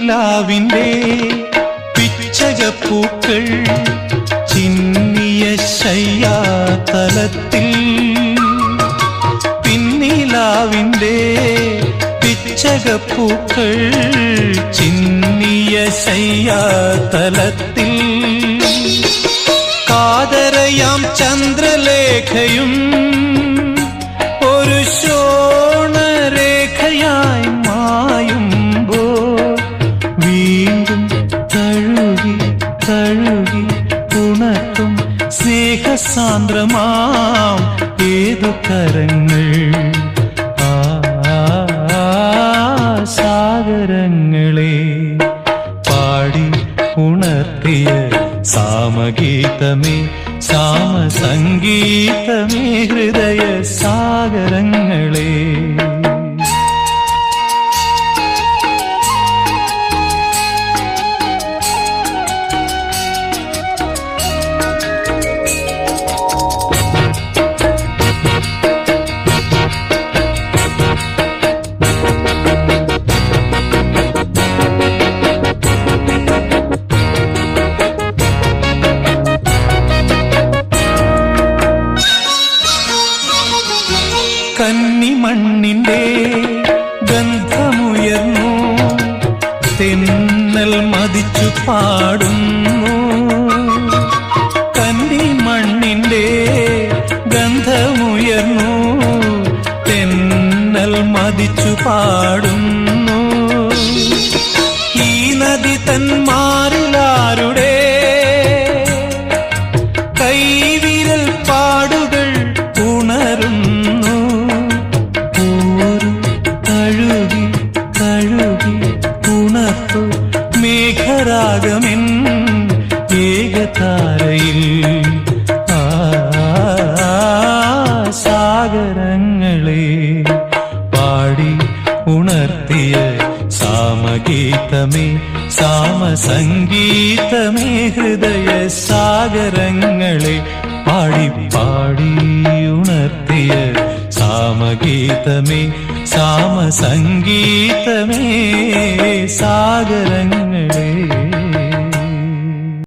പിന്നിലാവിന്റെ പിച്ചകപ്പൂക്കൾ ചിന്നിയ ശയ്യാതലത്തിൽ. പിന്നിലാവിന്റെ പിച്ചകപ്പൂക്കൾ ചിന്നിയ ശയ്യാതലത്തിൽ. കാതരയാം ചന്ദ്രലേഖയും തഴുകി ഉണർത്തും സ്നേഹസാന്ദ്രമാം ഏതു കരങ്ങൾ? സാഗരങ്ങളെ പാടി ഉണർത്തിയ സാമഗീതമേ സാമസംഗീതമേ ഹൃദയ സാഗരങ്ങളെ കന്നിമണ്ണിന്റെ ഗന്ധമുയർന്നു തെന്നൽ മതിച്ചു പാടുന്നു. കന്നി മണ്ണിന്റെ ഗന്ധമുയർന്നു തെന്നൽ മതിച്ചു പാടുന്നു. ഈ നദി തന്മാറിലാരുടെ ഏകതാരയിൽ ആ സാഗരങ്ങളെ പാടി ഉണർത്തിയ സാമഗീതമേ സാമസംഗീതമേ ഹൃദയ സാഗരങ്ങളെ പാടി പാടി ഉണർത്തിയ സാമഗീതമേ സാമസംഗീതമേ സാഗരങ്ങളെ